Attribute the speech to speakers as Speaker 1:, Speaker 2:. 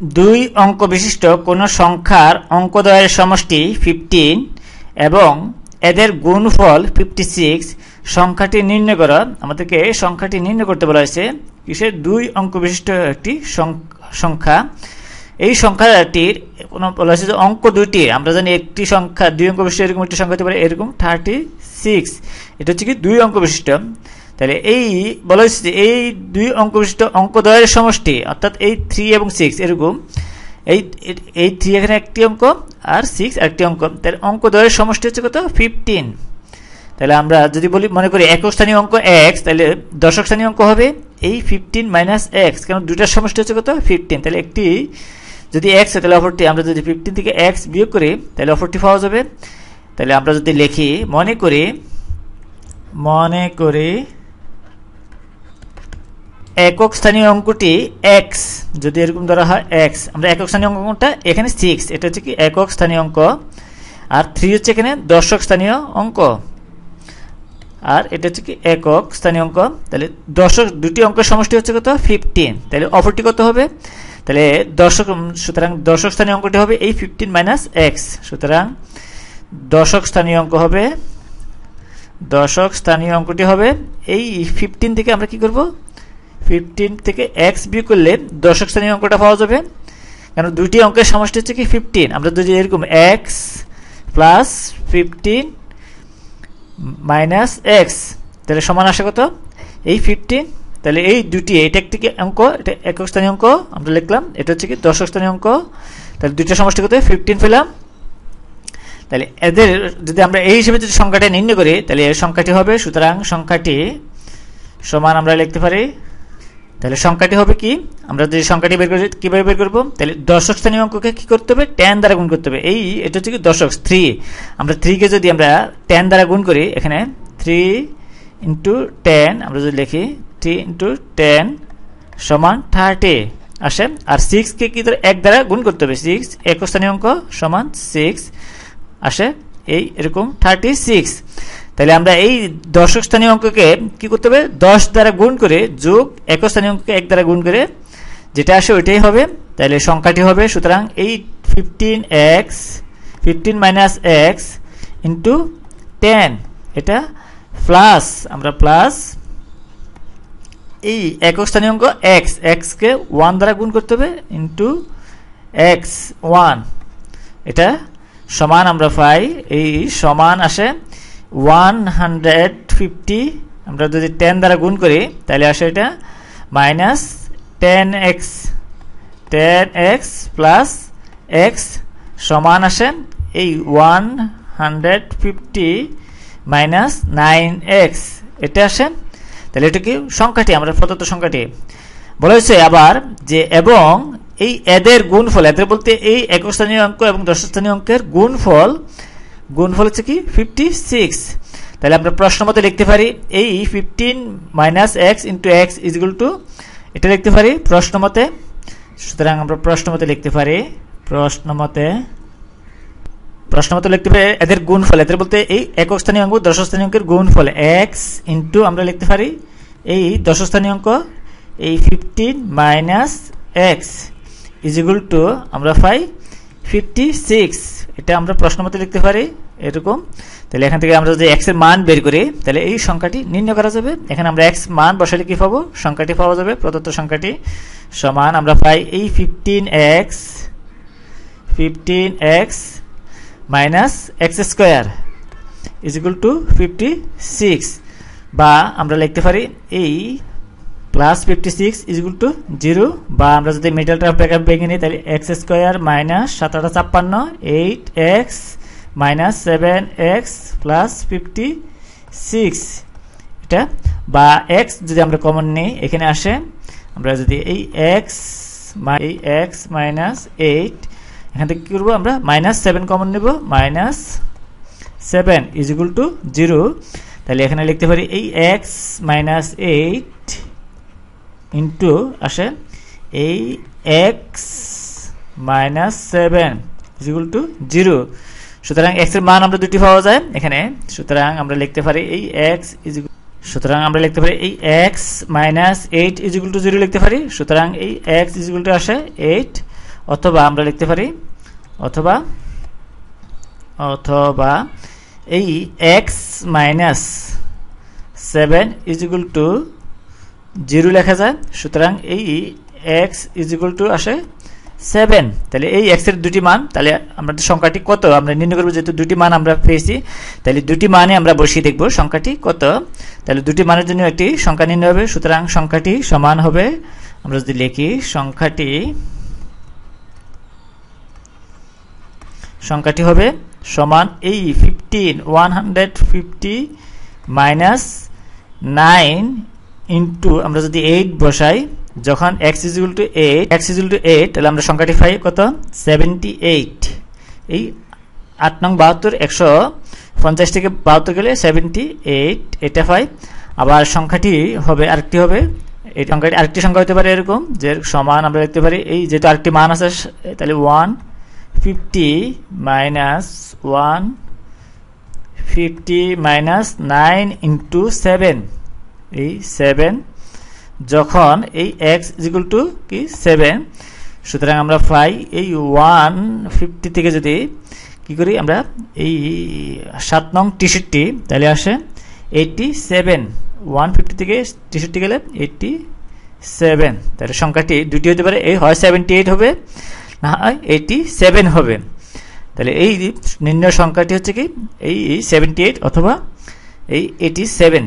Speaker 1: দুই অঙ্ক বিশিষ্ট কোনো সংখ্যার অঙ্কদ্বয়ের সমষ্টি ফিফটিন এবং এদের গুণফল ফিফটি সিক্স সংখ্যাটি নির্ণয় করা। আমাদেরকে সংখ্যাটি নির্ণয় করতে বলা হয়েছে কিসের দুই অঙ্ক বিশিষ্ট একটি সংখ্যা। এই সংখ্যাটির কোনো বলা হয়েছে যে অঙ্ক দুইটি, আমরা জানি একটি সংখ্যা, দুই অঙ্ক বিশিষ্ট এরকম একটি সংখ্যা হতে পারে এরকম থার্টি সিক্স এটা হচ্ছে কি দুই অঙ্ক বিশিষ্ট। তাহলে এই বলা হয়েছে যে এই দুই অঙ্ক বিশিষ্ট অঙ্কদ্বয়ের সমষ্টি, অর্থাৎ এই থ্রি এবং সিক্স এরকম, এই এই থ্রি এখানে একটি অঙ্ক আর সিক্স আরেকটি অঙ্ক। তাহলে অঙ্কদ্বয়ের সমষ্টি হচ্ছে কত? ফিফটিন তাহলে আমরা যদি বলি, মনে করি একক স্থানীয় অঙ্ক এক্স তাহলে দশক স্থানীয় অঙ্ক হবে এই ফিফটিন মাইনাস এক্স কারণ দুটার সমষ্টি হচ্ছে কত? ফিফটিন তাহলে একটি যদি এক্স হয় তাহলে অপরটি, আমরা যদি ফিফটিন থেকে এক্স বিয়োগ করি, তাহলে অপরটি পাওয়া যাবে। তাহলে আমরা যদি লিখি, মনে করি মনে করি একক স্থানীয় অঙ্কটি এক্স যদি এরকম ধরা হয় এক্স আমরা একক স্থানীয় অঙ্কটা এখানে সিক্স এটা হচ্ছে কি একক স্থানীয় অঙ্ক, আর থ্রি হচ্ছে এখানে দর্শক স্থানীয় অঙ্ক, আর এটা হচ্ছে কি একক স্থানীয় অঙ্ক, তাহলে দশক দুটি অঙ্কের সমষ্টি হচ্ছে কত? ফিফটিন তাহলে অপরটি কত হবে? তাহলে দর্শক, সুতরাং দর্শক স্থানীয় অঙ্কটি হবে এই ফিফটিন মাইনাস এক্স সুতরাং দর্শক স্থানীয় অঙ্ক হবে দশক স্থানীয় অঙ্কটি হবে এই ফিফটিন থেকে আমরা কি করব? ফিফটিন থেকে এক্স বিয়োগ করলে দশক শ্রেণির অঙ্কটা পাওয়া যাবে। কারণ দুটি অঙ্কের সমষ্টি হচ্ছে কি ফিফটিন আমরা যদি এরকম x plus fifteen minus x তাহলে সমান আসে কত? এই ফিফটিন তাহলে এই দুটি এটা একটি অঙ্ক? এটা একক স্থানীয় অঙ্ক, আমরা লিখলাম। এটা হচ্ছে কি দশক স্থানীয় অঙ্ক। তাহলে দুইটা সমষ্টি কত? ফিফটিন পেলাম। তাহলে এদের যদি আমরা এই হিসেবে যদি সংখ্যাটা নির্ণয় করি, তাহলে এই সংখ্যাটি হবে, সুতরাং সংখ্যাটি সমান আমরা লিখতে পারি। তাহলে সংখ্যাটি হবে কি? আমরা যদি সংখ্যাটি বের করি, কীভাবে বের করব? তাহলে দশক স্থানীয় অঙ্ককে কী করতে হবে? টেন দ্বারা গুণ করতে হবে। এই, এটা হচ্ছে কি দশক থ্রি আমরা থ্রিকে যদি আমরা টেন দ্বারা গুণ করি, এখানে থ্রি ইন্টু টেন আমরা যদি লিখি থ্রি ইন্টু টেন সমান থার্টি আসে। আর সিক্সকে কী কি এক দ্বারা গুণ করতে হবে। সিক্স এক স্থানীয় অঙ্ক সমান সিক্স আসে। এই এরকম থার্টি সিক্স তাহলে আমরা এই দশক স্থানীয় অঙ্ককে কি করতে হবে? দশ দ্বারা গুণ করে যোগ এক স্থানীয় অঙ্ককে এক দ্বারা গুণ করে যেটা আসে ওইটাই হবে। তাহলে সংখ্যাটি হবে সুতরাং এই fifteen x fifteen minus x into ten এটা প্লাস আমরা প্লাস এই একক স্থানীয় অঙ্ক এক্স এক্সকে ওয়ান দ্বারা গুণ করতে হবে ইন্টু এক্স ওয়ান এটা সমান আমরা পাই, এই সমান আসে ওয়ান হান্ড্রেড ফিফটি আমরা যদি টেন দ্বারা গুণ করি, তাহলে আসে এটা minus ten x ten x plus x সমান আসে এই one hundred fifty minus nine x এটা আসে। তাহলে এটা কি সংখ্যাটি আমরা প্রদত্ত সংখ্যাটি। বলা হয়েছে আবার যে এবং এই এদের গুণফল, এদের বলতে এই একক স্থানীয় অঙ্ক এবং দশ স্থানীয় অঙ্কের গুণফল গুণফল হচ্ছে কি? ফিফটি সিক্স তাহলে আমরা প্রশ্ন মতে লিখতে পারি, এই fifteen minus x into x is equal to এটা লিখতে পারি প্রশ্ন মতে। সুতরাং আমরা প্রশ্ন মতে লিখতে পারি, প্রশ্ন মতে প্রশ্ন মতে লিখতে পারি এদের গুণফল এদের বলতে এই একক স্থানীয় অঙ্ক দশ স্থানীয় অঙ্কের গুণফল এক্স ইন্টু আমরা লিখতে পারি এই দশ স্থানীয় অঙ্ক, এই fifteen minus x is equal to আমরা পাই ফিফটি সিক্স এটা আমরা প্রশ্ন মতে লিখতে পারি, এরকম। তাহলে এখান থেকে আমরা যদি এক্সের মান বের করি, তাহলে এই সংখ্যাটি নির্ণয় করা যাবে। এখানে আমরা এক্স মান বসালে কি পাবো? সংখ্যাটি পাওয়া যাবে, প্রদত্ত সংখ্যাটি সমান, আমরা পাই এই fifteen x fifteen x minus x square is to fifty six বা আমরা লিখতে পারি এই plus fifty six is equal to zero বা আমরা যদি মিডল টার্ম ব্রেকআপ ভেঙে নিই, তাহলে এক্স স্কোয়ার মাইনাস সাত আটা ছাপ্পান্ন eight x minus seven x plus fifty six এটা? বা এক্স যদি আমরা কমন নিই, এখানে আসে, আমরা যদি এই এক্স এই এক্স মাইনাস এইট এখান থেকে কী করব আমরা? মাইনাস সেভেন কমন নেব minus seven is equal to zero তাহলে এখানে লিখতে পারি এই এক্স মাইনাস এইট ইন্টু আসে এই x minus seven is equal to zero. সুতরাং এক্সের মান আমরা দুটি পাওয়া যায় এখানে। সুতরাং আমরা লিখতে পারি এই এক্স ইজিকুল সুতরাং আমরা লিখতে পারি এই x minus eight is equal to zero লিখতে পারি। সুতরাং এই এক্স ইজিকুল টু আসে এইট। অথবা আমরা লিখতে পারি অথবা অথবা এই x minus seven is equal to zero লেখা যায়, সুতরাং এই এক্স ইজ ইকুয়াল টু আসে সেভেন তাহলে এই এক্সের দুটি মান, তাহলে আমাদের সংখ্যাটি কত? আমরা নির্ণয় করব যেহেতু দুটি মান আমরা পেয়েছি, তাহলে দুটি মানে আমরা বসিয়ে দেখব সংখ্যাটি কত। তাহলে দুটি মানের জন্য একটি সংখ্যা নির্ণয় হবে, সুতরাং সংখ্যাটি সমান হবে, আমরা যদি লিখি সংখ্যাটি সংখ্যাটি হবে সমান এই fifteen one hundred fifty minus nine into আমরা যদি এইট বসাই, যখন x is equal to eight x is equal to eight তাহলে আমরা সংখ্যাটি পাই কত? সেভেন্টি এইট এই আট নং বাহাত্তর একশো পঞ্চাশ থেকে বাহাত্তর গেলে সেভেন্টি এইট এটা পাই আবার সংখ্যাটি হবে আরেকটি হবে, এই সংখ্যাটি আরেকটি সংখ্যা হতে পারে এরকম, যে সমান আমরা দেখতে পারি, এই যেহেতু আরেকটি মান আছে, তাহলে one fifty minus one fifty minus nine into seven এই সেভেন যখন এই এক্স ইজিকুল টু কি? সেভেন সুতরাং আমরা পাই এই ওয়ান ফিফটি থেকে যদি কি করি আমরা এই সাত নং টিশার্টটি তাহলে আসে এইটটি সেভেন ওয়ান ফিফটি থেকে টিশার্টটি গেলে এইটটি সেভেন তাহলে সংখ্যাটি দুটি হতে পারে, এই হয় সেভেন্টি এইট হবে, না হয় এইটটি সেভেন হবে। তাহলে এই নির্ণয় সংখ্যাটি হচ্ছে কি? এই সেভেন্টি এইট অথবা এই এইটি সেভেন